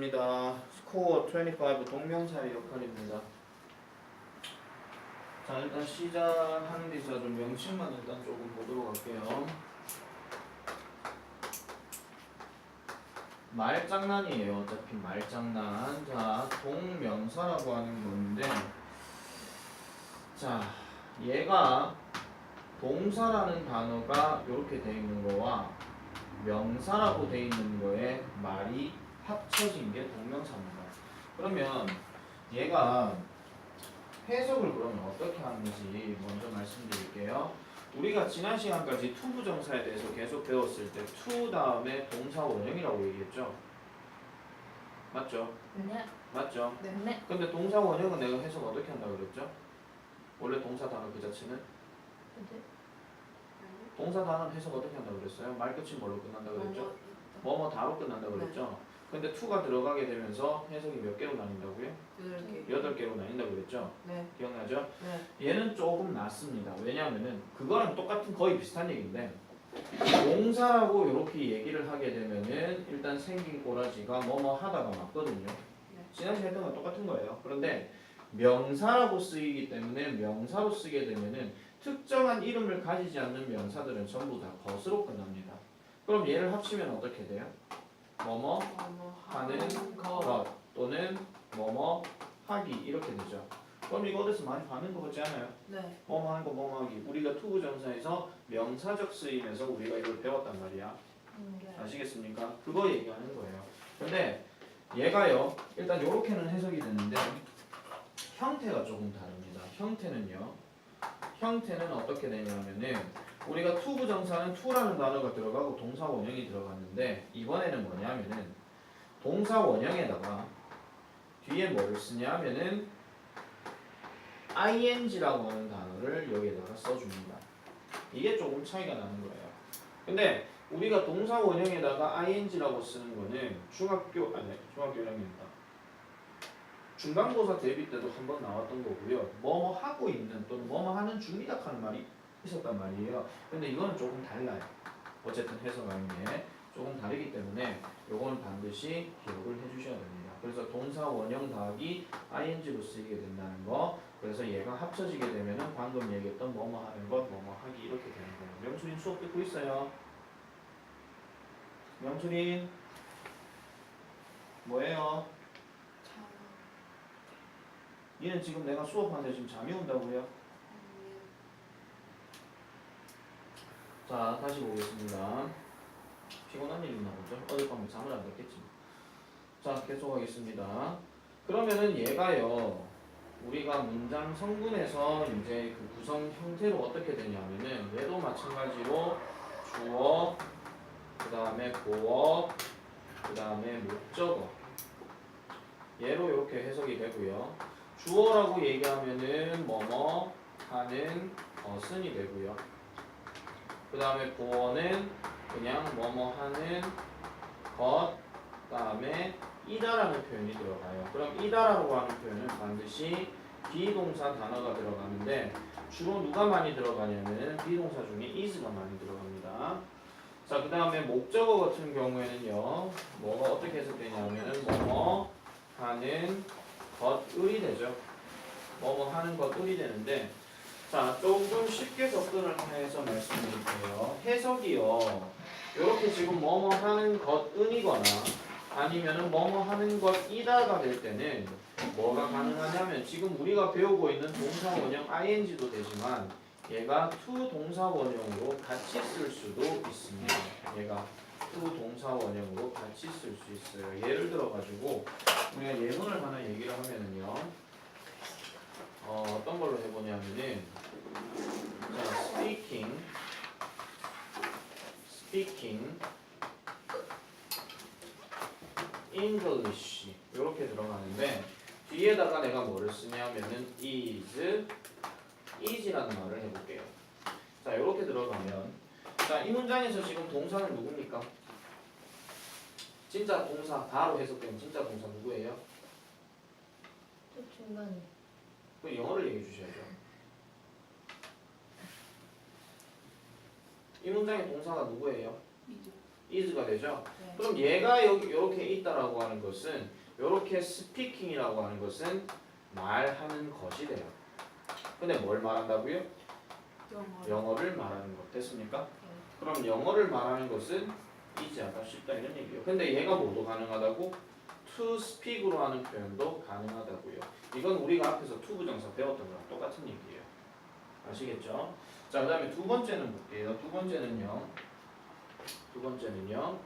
가겠습니다. 스코어 25 동명사의 역할입니다. 자 일단 시작하는 데 있어서 좀 명칭만 일단 조금 보도록 할게요. 말장난이에요. 어차피 말장난. 자 동명사라고 하는 건데 자 얘가 동사라는 단어가 이렇게 돼 있는 거와 명사라고 돼 있는 거에 말이 합쳐진 게 동명사입니다. 그러면 얘가 해석을 그러면 어떻게 하는지 먼저 말씀드릴게요. 우리가 지난 시간까지 투 부정사에 대해서 계속 배웠을 때 to 다음에 동사 원형이라고 얘기했죠. 맞죠? 네. 맞죠? 네. 근데 동사 원형은 내가 해석 어떻게 한다고 그랬죠? 원래 동사 단어 그 자체는 동사 단어는 해석 어떻게 한다고 그랬어요? 말 끝이 뭘로 끝난다고 그랬죠? 뭐뭐 다로 끝난다고 그랬죠? 근데 to가 들어가게 되면서 해석이 몇 개로 나뉜다고요? 여덟 개로 나뉜다고 그랬죠? 네. 기억나죠? 네. 얘는 조금 낫습니다. 왜냐하면은 그거랑 똑같은 거의 비슷한 얘기인데 동사라고 이렇게 얘기를 하게 되면은 일단 생긴 꼬라지가 뭐뭐 하다가 맞거든요. 지난 시간에 했던 건 똑같은 거예요. 그런데 명사라고 쓰이기 때문에 명사로 쓰게 되면은 특정한 이름을 가지지 않는 명사들은 전부 다 것으로 끝납니다. 그럼 얘를 합치면 어떻게 돼요? 뭐뭐 하는 것 또는 뭐뭐 하기 이렇게 되죠. 그럼 이거 어디서 많이 봤는 거 같지 않아요? 네. 뭐뭐 하는 거 뭐뭐 하기. 우리가 투부정사에서 명사적 쓰임에서 우리가 이걸 배웠단 말이야. 네. 아시겠습니까? 그거 얘기하는 거예요. 근데 얘가요. 일단 이렇게는 해석이 되는데 형태가 조금 다릅니다. 형태는요. 형태는 어떻게 되냐면은 우리가 투부정사는 투라는 단어가 들어가고 동사 원형이 들어갔는데 이번에는 뭐냐면은 동사 원형에다가 뒤에 뭐를 쓰냐면은 ing라고 하는 단어를 여기에다가 써줍니다. 이게 조금 차이가 나는 거예요. 근데 우리가 동사 원형에다가 ing라고 쓰는 거는 중학교 아니 중학교 1학년이다. 중간고사 대비 때도 한번 나왔던 거고요. 뭐뭐 하고 있는 또는 뭐뭐 하는 중이다 하는 말이 있었단 말이에요. 근데 이거는 조금 달라요. 어쨌든 해석하는 게 조금 다르기 때문에 요거는 반드시 기억을 해주셔야 됩니다. 그래서 동사 원형 더하기 ing로 쓰이게 된다는 거. 그래서 얘가 합쳐지게 되면은 방금 얘기했던 뭐뭐 하는 것, 뭐뭐 하기 이렇게 되는 거예요. 명수린 수업 듣고 있어요? 명수린 뭐예요? 얘는 지금 내가 수업하는데 지금 잠이 온다고요? 자 다시 보겠습니다. 피곤한 일 있나 보죠? 어젯밤에 잠을 안 잤겠지. 자 계속하겠습니다. 그러면은 얘가요. 우리가 문장 성분에서 이제 그 구성 형태로 어떻게 되냐면은 얘도 마찬가지로 주어, 그 다음에 보어, 그 다음에 목적어 얘로 이렇게 해석이 되고요. 주어라고 얘기하면은 뭐뭐 하는 것은이 되고요. 그 다음에 보어는 그냥 뭐뭐 하는 것, 그 다음에 이다라는 표현이 들어가요. 그럼 이다라고 하는 표현은 반드시 비동사 단어가 들어가는데 주로 누가 많이 들어가냐면 비동사 중에 is가 많이 들어갑니다. 자, 그 다음에 목적어 같은 경우에는요, 뭐가 어떻게 해석되냐면은 뭐뭐 하는 것을이 되죠. 뭐뭐 하는 것을이 되는데, 자, 조금 쉽게 접근을 해서 말씀드릴게요. 해석이요, 이렇게 지금 뭐뭐 하는 것 은이거나 아니면은 뭐뭐 하는 것이다가 될 때는 뭐가 가능하냐면 지금 우리가 배우고 있는 동사 원형 ing도 되지만 얘가 to 동사 원형으로 같이 쓸 수도 있습니다. 얘가 to 동사 원형으로 같이 쓸 수 있어요. 예를 들어 가지고 우리가 예문을 하나 얘기를 하면은요. 어, 어떤 걸로 해보냐면은 자, speaking speaking English 이렇게 들어가는데 뒤에다가 내가 뭐를 쓰냐면은 is is라는 말을 해볼게요. 자 이렇게 들어가면 자 이 문장에서 지금 동사는 누굽니까? 진짜 동사 바로 해석되면 진짜 동사 누구예요? 또 중간에. 그 영어를 얘기해 주셔야죠. 이 문장의 동사가 누구예요? is가 되죠. 네. 그럼 얘가 여기 이렇게 있다라고 하는 것은 이렇게 스피킹이라고 하는 것은 말하는 것이 돼요. 근데 뭘 말한다고요? 영어. 영어를 말하는 것 됐습니까? 네. 그럼 영어를 말하는 것은 이지하다 쉽다 이런 얘기예요. 근데 얘가 뭐도 가능하다고? To speak으로 하는 표현도 가능하다고요. 이건 우리가 앞에서 to 부정사 배웠던 거랑 똑같은 얘기예요. 아시겠죠? 자, 그 다음에 두 번째는 볼게요. 두 번째는요. 두 번째는요.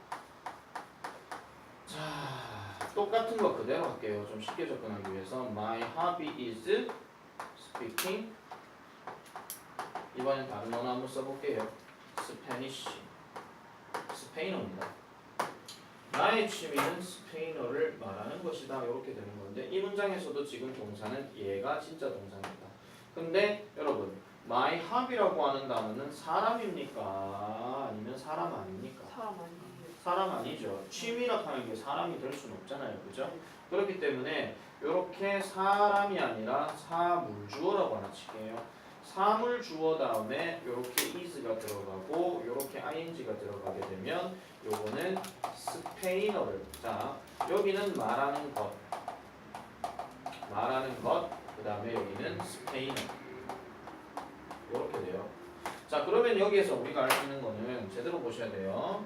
자, 똑같은 거 그대로 할게요. 좀 쉽게 접근하기 위해서 my hobby is speaking. 이번엔 다른 언어 한번 써볼게요. 스페니쉬. 스페인어입니다. 나의 취미는 스페인어를 말하는 것이다. 이렇게 되는 건데 이 문장에서도 지금 동사는 얘가 진짜 동사입니다. 근데 여러분, my hobby라고 하는 단어는 사람입니까? 아니면 사람 아닙니까? 사람 아니에요. 사람 아니죠. 취미라 하는 게 사람이 될 수는 없잖아요. 그죠? 그렇기 때문에 이렇게 사람이 아니라 사물주어라고 하나 칠게요. 사물 주어 다음에 이렇게 is가 들어가고 이렇게 ing가 들어가게 되면 요거는 스페인어를 자 여기는 말하는 것 말하는 것그 다음에 여기는 스페인어 이렇게 돼요. 자 그러면 여기에서 우리가 알 수 있는 거는 제대로 보셔야 돼요.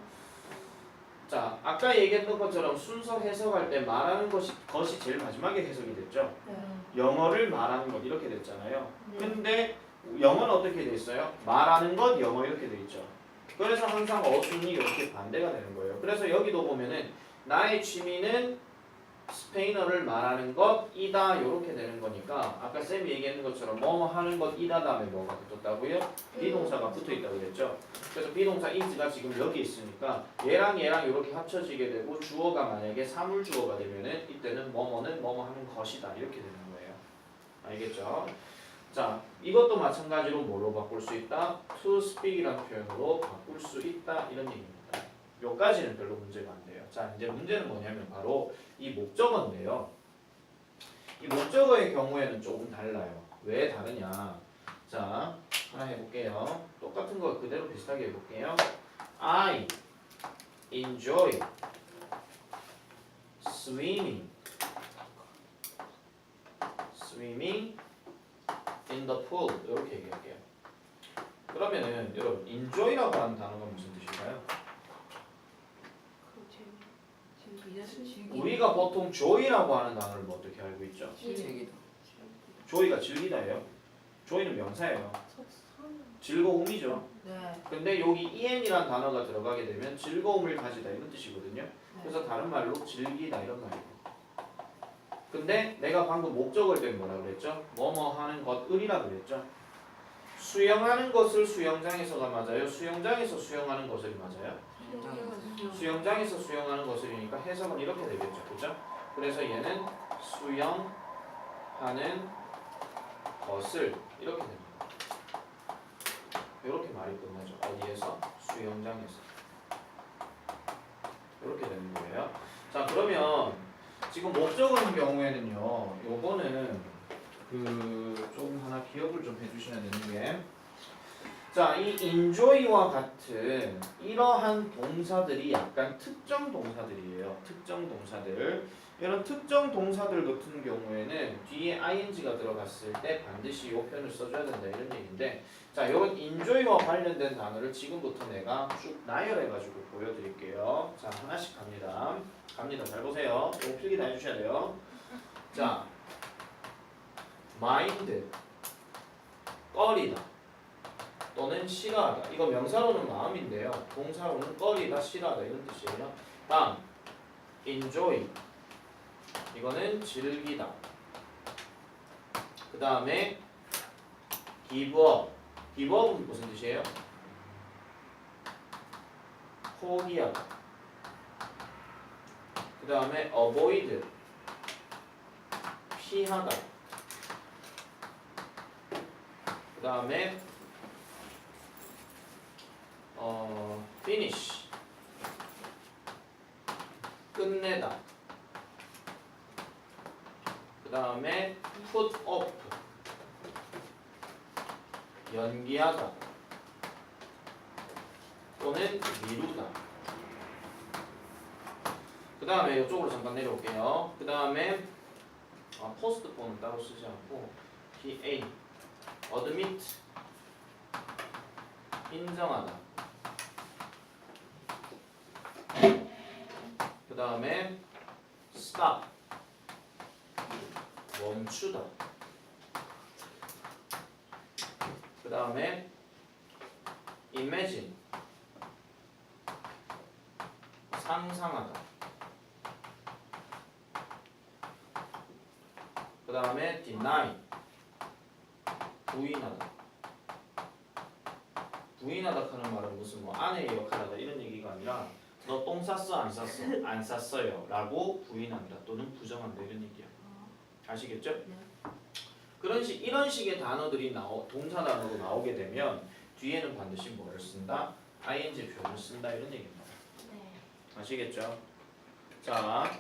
자, 아까 얘기했던 것처럼 순서 해석할 때 말하는 것이 것이 제일 마지막에 해석이 됐죠. 네. 영어를 말하는 것 이렇게 됐잖아요. 네. 근데 영어는 어떻게 돼 있어요? 말하는 것 영어 이렇게 돼 있죠. 그래서 항상 어순이 이렇게 반대가 되는 거예요. 그래서 여기도 보면은 나의 취미는 스페인어를 말하는 것이다 이렇게 되는 거니까 아까 쌤이 얘기했는 것처럼 뭐뭐 하는 것이다 다음에 뭐가 붙었다고요? 비동사가 붙어 있다고 그랬죠. 그래서 비동사 is가 지금 여기 있으니까 얘랑 얘랑 이렇게 합쳐지게 되고 주어가 만약에 사물 주어가 되면은 이때는 뭐뭐는 뭐뭐 하는 것이다 이렇게 되는 거예요. 알겠죠? 자, 이것도 마찬가지로 뭐로 바꿀 수 있다? to speak이라는 표현으로 바꿀 수 있다 이런 얘기입니다. 요까지는 별로 문제가 안 돼요. 자, 이제 문제는 뭐냐면 바로 이 목적어인데요. 이 목적어의 경우에는 조금 달라요. 왜 다르냐? 자, 하나 해볼게요. 똑같은 거 그대로 비슷하게 해볼게요. I enjoy swimming. swimming in the pool. 이렇게 얘기할게요. 그러면은 여러분 enjoy라고 하는 단어가 무슨 뜻일까요? 우리가 보통 joy라고 하는 단어를 뭐 어떻게 알고 있죠? 즐기다. joy가 즐기다예요. joy는 명사예요. 즐거움이죠. 네. 근데 여기 en이라는 단어가 들어가게 되면 즐거움을 가지다 이런 뜻이거든요. 그래서 다른 말로 즐기다 이런 말이에요. 근데 내가 방금 목적을 뺀 뭐라 그랬죠? 뭐뭐 하는 것을이라 그랬죠. 수영하는 것을 수영장에서가 맞아요. 수영장에서 수영하는 것을 맞아요. 수영장에서 수영하는 것을이니까 해석은 이렇게 되겠죠. 그죠? 그래서 얘는 수영하는 것을 이렇게 됩니다. 이렇게 말이 끝나죠. 어디에서? 수영장에서. 이렇게 되는 거예요. 자, 그러면 지금 목적어인 경우에는요. 요거는 그좀 하나 기억을 좀 해주셔야 되는 게 자, 이 enjoy와 같은 이러한 동사들이 약간 특정 동사들이에요. 특정 동사들. 이런 특정 동사들 같은 경우에는 뒤에 ing가 들어갔을 때 반드시 이 표현을 써줘야 된다 이런 얘기인데 자, 이건 enjoy와 관련된 단어를 지금부터 내가 쭉 나열해가지고 보여드릴게요. 자, 하나씩 갑니다. 갑니다. 잘 보세요. 이거 필기 다 해주셔야 돼요. 자, mind, 꺼리다. 또는 싫어하다. 이거 명사로는 마음인데요. 동사로는 꺼리다, 싫어하다 이런 뜻이에요. 다음, enjoy. 이거는 즐기다. 그 다음에 give up은 무슨 뜻이에요? 포기하다. 그 다음에 avoid. 피하다. 그 다음에 어, finish 끝내다. 그 다음에 put off 연기하다 또는 미루다. 다음에 이쪽으로 잠깐 내려올게요. 그 다음에 아, 포스트폰은 따로 쓰지 않고 he A admit 인정하다. 그 다음에 stop 멈추다. 그 다음에 imagine 상상하다. 그 다음에 deny 부인하다. 부인하다 하는 말은 무슨 뭐 아내의 역할하다 이런 얘기가 아니라 너 똥 쌌어 안 쌌어 안 쌌어요 라고 부인한다 또는 부정한다 이런 얘기야. 아시겠죠? 네. 그런 식 이런 식의 단어들이 나오 동사 단어로 나오게 되면 뒤에는 반드시 뭐를 쓴다? ing 표현을 쓴다 이런 얘기입니다. 네. 아시겠죠? 자,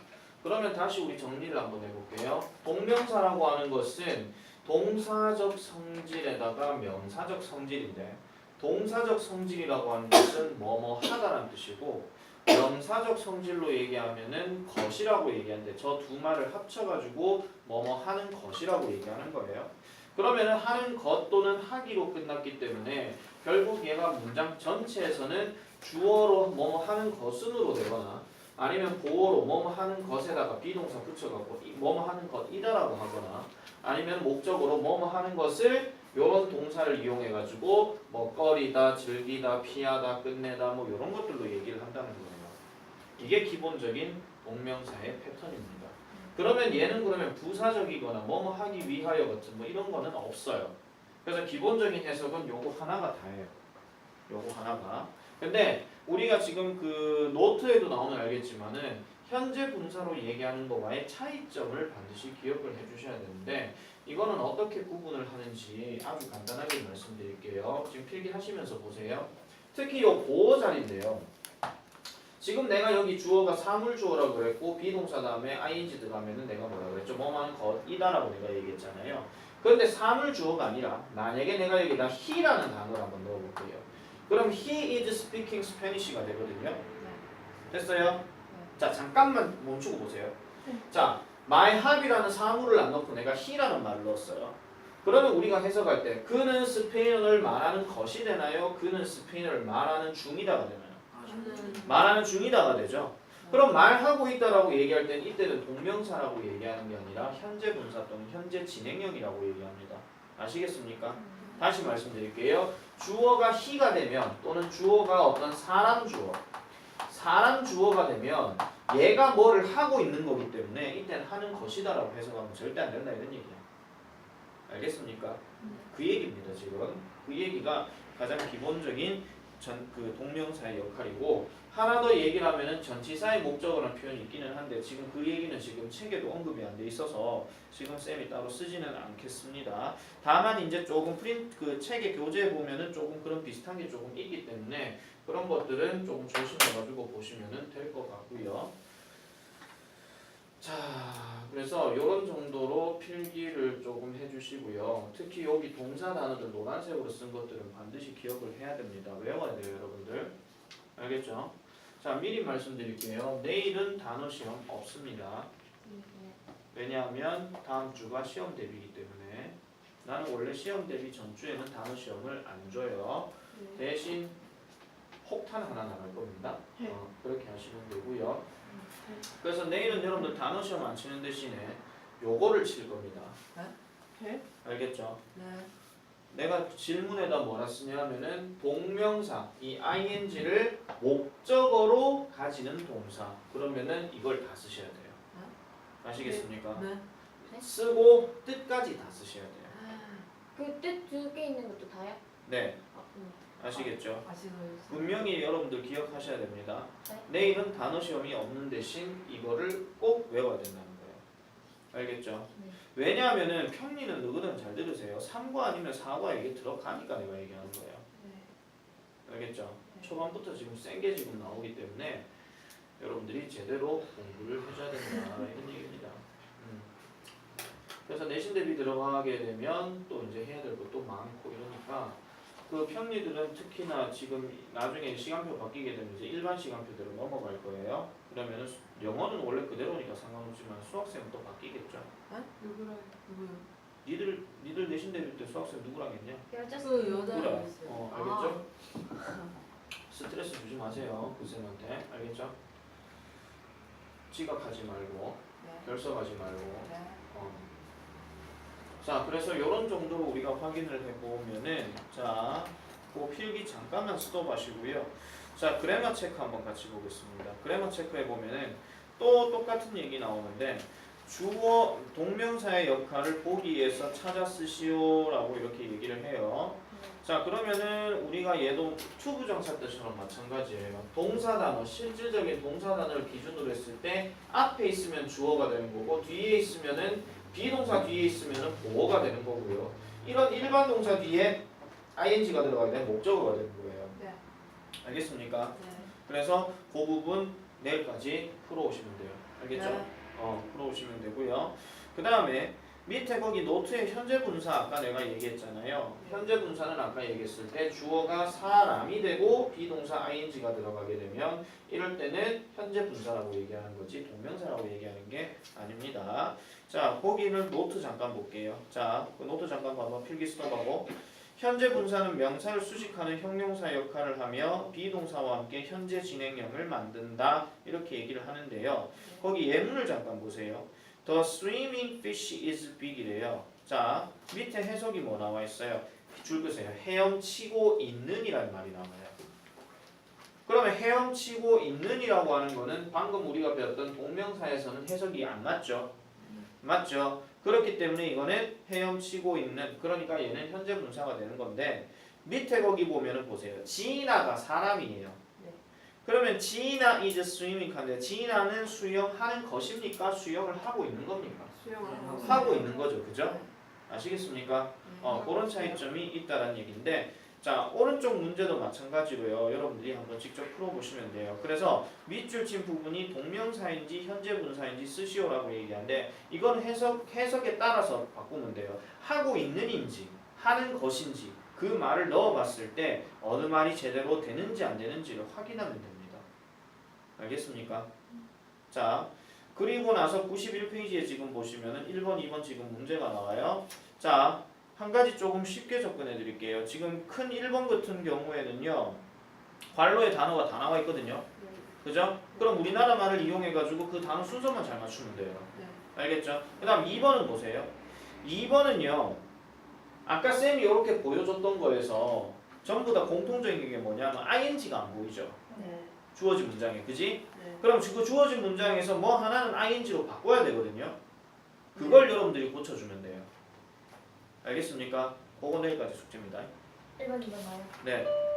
그러면 다시 우리 정리를 한번 해볼게요. 동명사라고 하는 것은 동사적 성질에다가 명사적 성질인데 동사적 성질이라고 하는 것은 뭐뭐 하다라는 뜻이고 명사적 성질로 얘기하면은 것이라고 얘기하는데 저 두 말을 합쳐가지고 뭐뭐 하는 것이라고 얘기하는 거예요. 그러면은 하는 것 또는 하기로 끝났기 때문에 결국 얘가 문장 전체에서는 주어로 뭐뭐 하는 것은으로 되거나 아니면 보어로 뭐뭐 하는 것에다가 비동사 붙여갖고 이 뭐뭐 하는 것이다라고 하거나 아니면 목적으로 뭐뭐 하는 것을 요런 동사를 이용해 가지고 먹거리다, 즐기다, 피하다, 끝내다 뭐 요런 것들로 얘기를 한다는 거예요. 이게 기본적인 동명사의 패턴입니다. 그러면 얘는 그러면 부사적이거나 뭐뭐 하기 위하여 같은 뭐 이런 거는 없어요. 그래서 기본적인 해석은 요거 하나가 다예요. 요거 하나가. 근데 우리가 지금 그 노트에도 나오면 알겠지만은 현재 분사로 얘기하는 거와의 차이점을 반드시 기억을 해주셔야 되는데 이거는 어떻게 구분을 하는지 아주 간단하게 말씀드릴게요. 지금 필기하시면서 보세요. 특히 요 보어 자리인데요. 지금 내가 여기 주어가 사물 주어라고 그랬고 비동사 다음에 ing 들어가면은 내가 뭐라고 그랬죠? 뭐만 것이다라고 내가 얘기했잖아요. 그런데 사물 주어가 아니라 만약에 내가 여기다 he라는 단어를 한번 넣어볼게요. 그럼 he is speaking Spanish가 되거든요. 됐어요? 자 잠깐만 멈추고 보세요. 자 my hub이라는 사물을 안 넣고 내가 he라는 말을 넣었어요. 그러면 우리가 해석할 때 그는 스페인어를 말하는 것이 되나요? 그는 스페인어를 말하는 중이다가 되나요? 저는 말하는 중이다가 되죠. 그럼 말하고 있다라고 얘기할 땐 이때는 동명사라고 얘기하는 게 아니라 현재 분사 또는 현재 진행형이라고 얘기합니다. 아시겠습니까? 다시 말씀드릴게요. 주어가 he가 되면 또는 주어가 어떤 사람 주어, 사람 주어가 되면 얘가 뭐를 하고 있는 거기 때문에 이때는 하는 것이다라고 해석하면 절대 안 된다 이런 얘기야. 알겠습니까? 그 얘기입니다 지금. 그 얘기가 가장 기본적인 전 그 동명사의 역할이고 하나 더 얘기를 하면은 전치사의 목적어라는 표현이 있기는 한데 지금 그 얘기는 지금 책에도 언급이 안 돼 있어서 지금 쌤이 따로 쓰지는 않겠습니다. 다만 이제 조금 프린트 그 책의 교재에 보면은 조금 그런 비슷한 게 조금 있기 때문에 그런 것들은 조금 조심해가지고 보시면은 될것 같고요. 자, 그래서 이런 정도로 필기를 조금 해주시고요. 특히 여기 동사 단어들 노란색으로 쓴 것들은 반드시 기억을 해야 됩니다. 외워야 돼요, 여러분들. 알겠죠? 자, 미리 말씀드릴게요. 내일은 단어 시험 없습니다. 왜냐하면 다음 주가 시험 대비이기 때문에 나는 원래 시험 대비 전주에는 단어 시험을 안 줘요. 대신 혹탄 하나 나갈 겁니다. 어, 그렇게 하시면 되고요. 그래서 내일은 여러분들 단어 시험 안 치는 대신에 요거를 칠 겁니다. 네? 알겠죠? 네. 내가 질문에다 뭐라 쓰냐 하면은 동명사 이 ing를 목적어로 가지는 동사 그러면은 이걸 다 쓰셔야 돼요. 아시겠습니까? 네. 쓰고 뜻까지 다 쓰셔야 돼요. 그뜻 두 개 있는 것도 다요? 네, 아, 음. 아시겠죠? 아시고 분명히 여러분들 기억하셔야 됩니다. 네. 내일은 단어 시험이 없는 대신 이거를 꼭 외워야 된다는 거예요. 알겠죠? 네. 왜냐하면은 평리는 누구든 잘 들으세요. 3과 아니면 4과 이게 들어가니까 내가 얘기하는 거예요. 네. 알겠죠? 초반부터 지금 센 게 지금 나오기 때문에 여러분들이 제대로 공부를 해줘야 된다 이런 얘기입니다. 음. 그래서 내신 대비 들어가게 되면 또 이제 해야 될 것도 많고 이러니까 그 평리들은 특히나 지금 나중에 시간표 바뀌게 되면 이제 일반 시간표대로 넘어갈 거예요. 그러면은 수- 영어는 원래 그대로니까 상관없지만 수학생은 또 바뀌겠죠. 누구랑 누구요? 니들 니들 내신 대로 때 수학생 누구랑 했냐? 여자 그 여자랑 그래. 있어요. 어 알겠죠? 스트레스 주지 마세요 그 쌤한테 알겠죠? 지각하지 말고 네. 결석하지 말고 네. 어. 자 그래서 이런 정도로 우리가 확인을 해보면은 자 그 필기 잠깐만 스톱하시고요. 자 그래머 체크 한번 같이 보겠습니다. 그래머 체크 해 보면은 또 똑같은 얘기 나오는데 주어 동명사의 역할을 보기 위해서 찾아 쓰시오라고 이렇게 얘기를 해요. 자 그러면은 우리가 얘도 투부정사 때처럼 마찬가지예요. 동사 단어 실질적인 동사 단어를 기준으로 했을 때 앞에 있으면 주어가 되는 거고 뒤에 있으면은 비동사 뒤에 있으면은 보어가 되는 거고요. 이런 일반 동사 뒤에 ing가 들어가게 되면 목적어가 되는 거예요. 네. 알겠습니까? 네. 그래서 그 부분 내일까지 풀어오시면 돼요. 알겠죠? 네. 어, 풀어오시면 되고요. 그 다음에 밑에 거기 노트에 현재 분사 아까 내가 얘기했잖아요. 현재 분사는 아까 얘기했을 때 주어가 사람이 되고 비동사 ing가 들어가게 되면 이럴 때는 현재 분사라고 얘기하는 거지 동명사라고 얘기하는 게 아닙니다. 자, 거기는 노트 잠깐 볼게요. 자, 그 노트 잠깐 봐봐. 필기 스톱하고 현재 분사는 명사를 수식하는 형용사 역할을 하며 비동사와 함께 현재 진행형을 만든다 이렇게 얘기를 하는데요. 거기 예문을 잠깐 보세요. The swimming fish is big이래요. 자 밑에 해석이 뭐 나와 있어요? 줄 끄세요. 헤엄치고 있는이라는 말이 나와요. 그러면 헤엄치고 있는 이라고 하는 거는 방금 우리가 배웠던 동명사에서는 해석이 안 맞죠? 맞죠? 그렇기 때문에 이거는 헤엄치고 있는 그러니까 얘는 현재 분사가 되는 건데 밑에 거기 보면은 보세요. 지나가 사람이에요. 네. 그러면 지나 is swimming 한데 지나는 수영하는 것입니까? 수영을 하고 있는 겁니까? 수영을 하고 하고 있는 거죠. 그죠? 아시겠습니까? 네. 어, 그런 차이점이 있다는 얘기인데 자 오른쪽 문제도 마찬가지로요 여러분들이 한번 직접 풀어보시면 돼요 그래서 밑줄 친 부분이 동명사인지 현재 분사인지 쓰시오라고 얘기하는데 이건 해석, 해석에 따라서 바꾸면 돼요 하고 있는인지 하는 것인지 그 말을 넣어봤을 때 어느 말이 제대로 되는지 안 되는지를 확인하면 됩니다 알겠습니까? 자 그리고 나서 91페이지에 지금 보시면은 1번, 2번 지금 문제가 나와요 자 한 가지 조금 쉽게 접근해 드릴게요. 지금 큰 1번 같은 경우에는요. 관로에 단어가 다 나와 있거든요. 그죠? 그럼 우리나라 말을 이용해 가지고 그 단어 순서만 잘 맞추면 돼요. 네. 알겠죠? 그다음 2번은 보세요. 2번은요. 아까 쌤이 이렇게 보여줬던 거에서 전부 다 공통적인 게 뭐냐면 ing가 안 보이죠. 네. 주어진 문장에. 그지? 네. 그럼 그 주어진 문장에서 뭐 하나는 ing로 바꿔야 되거든요. 그걸 여러분들이 고쳐주면 돼요. 알겠습니까? 그거 내일까지 숙제입니다. 1번 2번 나요. 네.